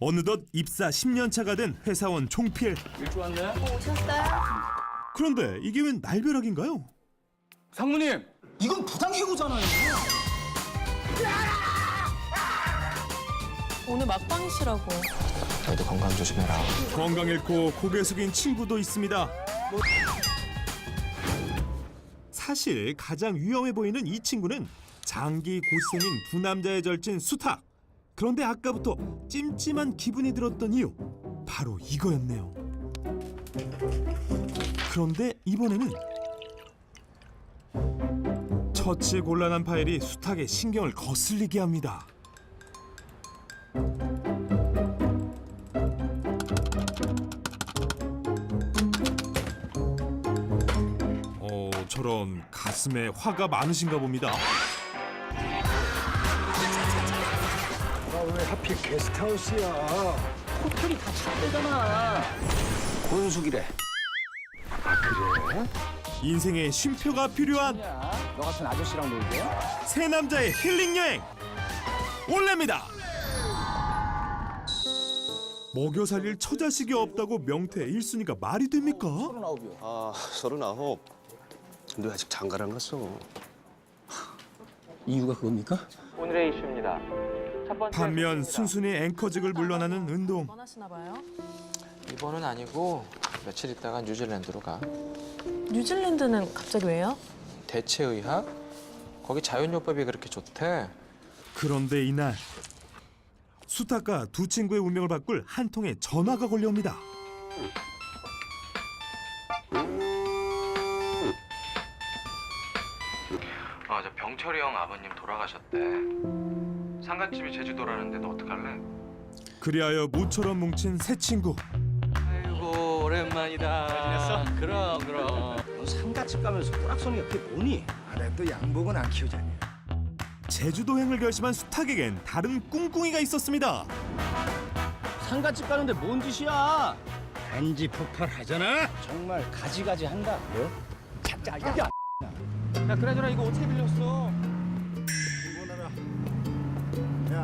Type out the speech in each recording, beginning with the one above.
어느덧 입사 10년 차가 된 회사원 총필. 일찍 왔네. 오셨어요? 그런데 이게 웬 날벼락인가요? 상무님. 이건 부당 해고잖아요. 오늘 막방이시라고. 너희도 건강 조심해라. 건강 잃고 고개 숙인 친구도 있습니다. 사실 가장 위험해 보이는 이 친구는 장기 고시생인 두 남자의 절친 수탁. 그런데 아까부터 찜찜한 기분이 들었던 이유 바로 이거였네요. 그런데 이번에는 처치 곤란한 파일이 수탁의 신경을 거슬리게 합니다. 어, 저런 가슴에 화가 많으신가 봅니다. 왜 하필 게스트하우스야? 호텔이 다 찼대잖아. 혼숙이래. 인생에 쉼표가 필요한 야, 너 같은 아저씨랑 놀게? 새 남자의 힐링 여행 올레입니다. 먹여 살릴 처자식이 없다고 명태 1순위가 말이 됩니까? 서른아홉이요. 아, 서른아홉. 너 아직 장가를 안 갔어. 이유가 그겁니까? 오늘의 이슈입니다. 반면. 순순히 앵커직을 물러나는 은동. 봐요. 이번은 아니고 며칠 있다가 뉴질랜드로 가. 뉴질랜드는 갑자기 왜요? 대체의학? 거기 자연요법이 그렇게 좋대. 그런데 이날 수탁과 두 친구의 운명을 바꿀 한 통의 전화가 걸려옵니다. 아, 저 병철이 형 아버님 돌아가셨대. 상갓집이 제주도라는데 너 어떡할래? 그리하여 무처럼 뭉친 새 친구. 아이고 오랜만이다. 그럼 그럼. 너 상가집 가면서 꼬락서니가 그게 뭐니? 아래도 양복은 안 키우자니. 제주도행을 결심한 수탁에겐 다른 꿍꿍이가 있었습니다. 상가집 가는데 뭔 짓이야? 단지 폭발하잖아. 정말 가지가지 한다. 뭐? 진짜 야. 야, 그나저나 이거 어떻게 빌렸어?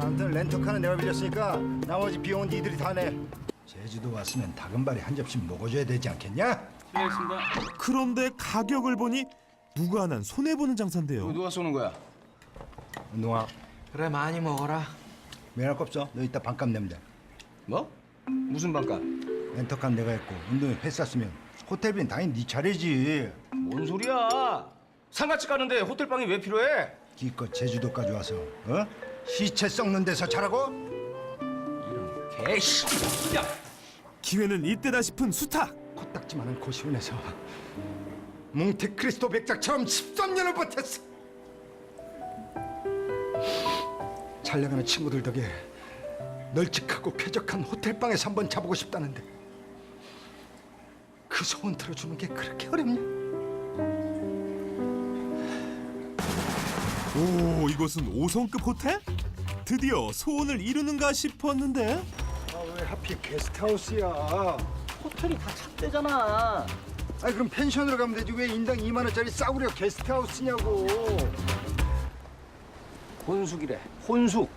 아무튼 렌터카는 내가 빌렸으니까 나머지 비용은 니들이 다 내. 제주도 왔으면 다금바리 한 접시 먹어줘야 되지 않겠냐? 실례했습니다. 그런데 가격을 보니 누구 하나 손해 보는 장사인데요. 누가 쏘는 거야? 운동아, 그래 많이 먹어라. 매할 거 없어. 너 이따 반값 내면 돼. 뭐? 무슨 반값? 렌터카 내가 했고 운동이 회사 쓰면 호텔비는 당연히 네 차례지. 뭔 소리야? 상가집 가는데 호텔 방이 왜 필요해? 기껏 제주도까지 와서 어? 시체 썩는 데서 자라고? 개씨. 야, 기회는 이때다 싶은 수탁. 코딱지만한 고시원에서 몽테크리스토 백작처럼 13년을 버텼어. 잘 나가는 친구들 덕에 널찍하고 쾌적한 호텔방에서 한번 자보고 싶다는데 그 소원 들어주는 게 그렇게 어렵냐? 오, 이곳은 5성급 호텔? 드디어 소원을 이루는가 싶었는데 아 왜 하필 게스트하우스야? 호텔이 다 찼대잖아. 아니 그럼 펜션으로 가면 되지 왜 인당 2만 원짜리 싸구려 게스트하우스냐고? 혼숙이래. 혼숙.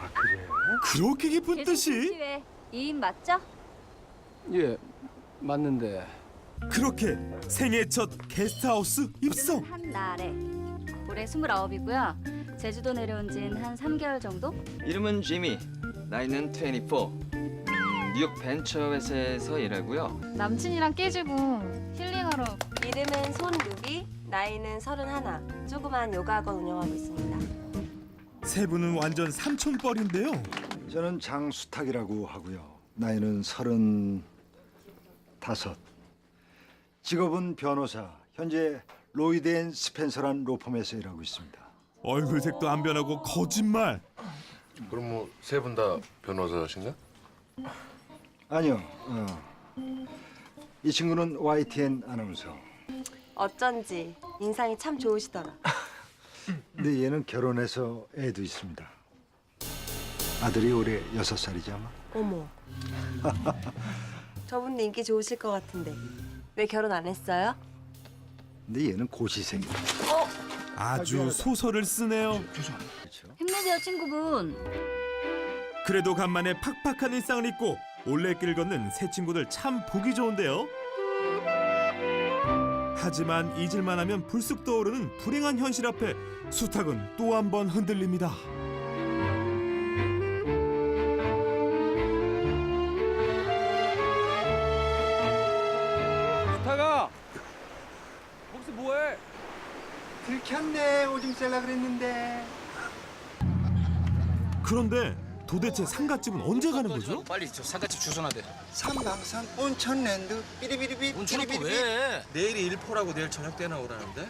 아 그래? 그렇게 기쁜 뜻이 회 2인 맞죠? 예, 맞는데. 그렇게 생애 첫 게스트하우스 입성. 한 날에 올해 29이고요. 제주도 내려온 지는 한 3개월 정도? 이름은 지미, 나이는 24. 음, 뉴욕 벤처 회사에서 일하고요. 남친이랑 깨지고 힐링하러 이름은 손루비, 나이는 서른하나. 조그만 요가학원 운영하고 있습니다. 세 분은 완전 삼촌뻘인데요. 저는 장수탁이라고 하고요. 나이는 서른 다섯. 직업은 변호사. 현재 로이드 앤 스펜서란 로펌에서 일하고 있습니다. 얼굴 색도 안 변하고 거짓말. 그럼 뭐 세 분 다 변호사신가? 아니요. 어. 이 친구는 YTN 아나운서. 어쩐지 인상이 참 좋으시더라. 근데 얘는 결혼해서 애도 있습니다. 아들이 올해 여섯 살이지 아마. 어머. 저분도 인기 좋으실 것 같은데 왜 결혼 안 했어요? 근데 얘는 고시생. 아주 소설을 쓰네요. 그렇죠. 힘내세요 친구분. 그래도 간만에 팍팍한 일상을 잊고 올레길 걷는 새 친구들 참 보기 좋은데요. 하지만 잊을만 하면 불쑥 떠오르는 불행한 현실 앞에 수탉은 또 한 번 흔들립니다. 쌀라 그랬는데 그런데 도대체 상갓집은 언제 가는 거죠? 빨리 저 상가집 주소나 돼. 삼방산 온천랜드 삐리비리비 온천은 또 왜? 내일이 일포라고 내일 저녁 때 나오라는데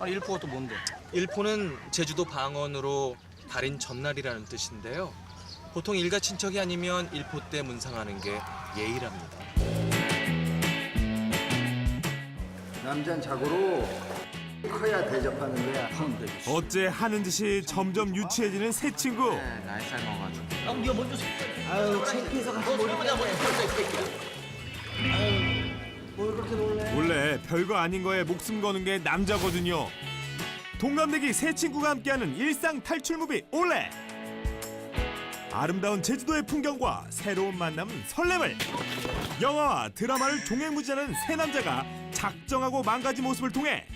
아니 일포가 또 뭔데? 일포는 제주도 방언으로 달인 전날이라는 뜻인데요 보통 일가 친척이 아니면 일포 때 문상하는 게 예의랍니다 남잔 자고로 커야 대접하는 거야 어째 하는 짓이 점점 유치해지는 새 친구. 네, 나이 삶아가지고 원래 별거 아닌 거에 목숨 거는 게 남자거든요. 동갑내기 새 친구가 함께하는 일상 탈출 무비 올레. 아름다운 제주도의 풍경과 새로운 만남은 설렘을. 영화와 드라마를 종횡무진하는 새 남자가 작정하고 망가진 모습을 통해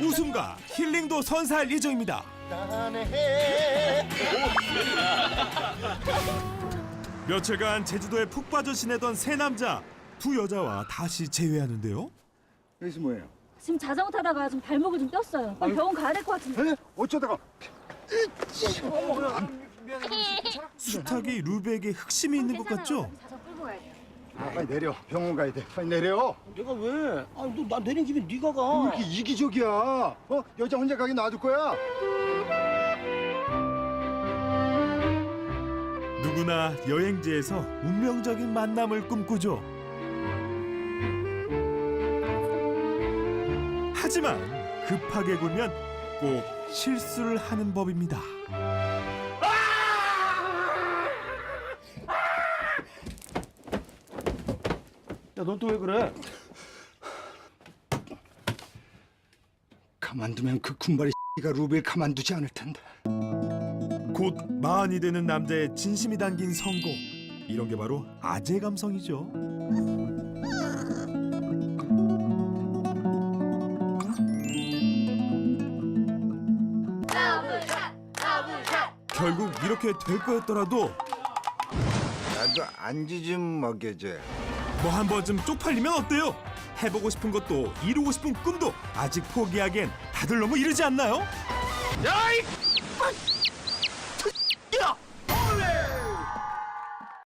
웃음과 힐링도 선사할 예정입니다. 며칠간 제주도에 푹 빠져 지내던 새 남자 두 여자와 다시 재회하는데요. 여기서 뭐예요? 지금 자전거 타다가 좀 발목을 좀 꼈어요. 빨리 병원 가야 될 것 같은데. 에? 어쩌다가 수탉이 루베에게 흑심이 있는 것 같죠? 자전거 끌고 가야 돼요. 아, 빨리 내려 병원 가야 돼 빨리 내려 내가 왜? 아니 너나 내린 김에 네가 왜 가. 이렇게 이기적이야 어? 여자 혼자 가게 놔둘 거야? 누구나 여행지에서 운명적인 만남을 꿈꾸죠. 하지만 급하게 굴면 꼭 실수를 하는 법입니다. 넌 또 왜 그래? 가만두면 그 군발이 가 루비를 가만두지 않을 텐데 곧 마흔이 되는 남자의 진심이 담긴 선고. 이런 게 바로 아재 감성이죠. 결국 이렇게 될 거였더라도 나도 안지 좀 먹여줘 뭐 한 번쯤 쪽팔리면 어때요? 해보고 싶은 것도 이루고 싶은 꿈도 아직 포기하기엔 다들 너무 이르지 않나요? 야이!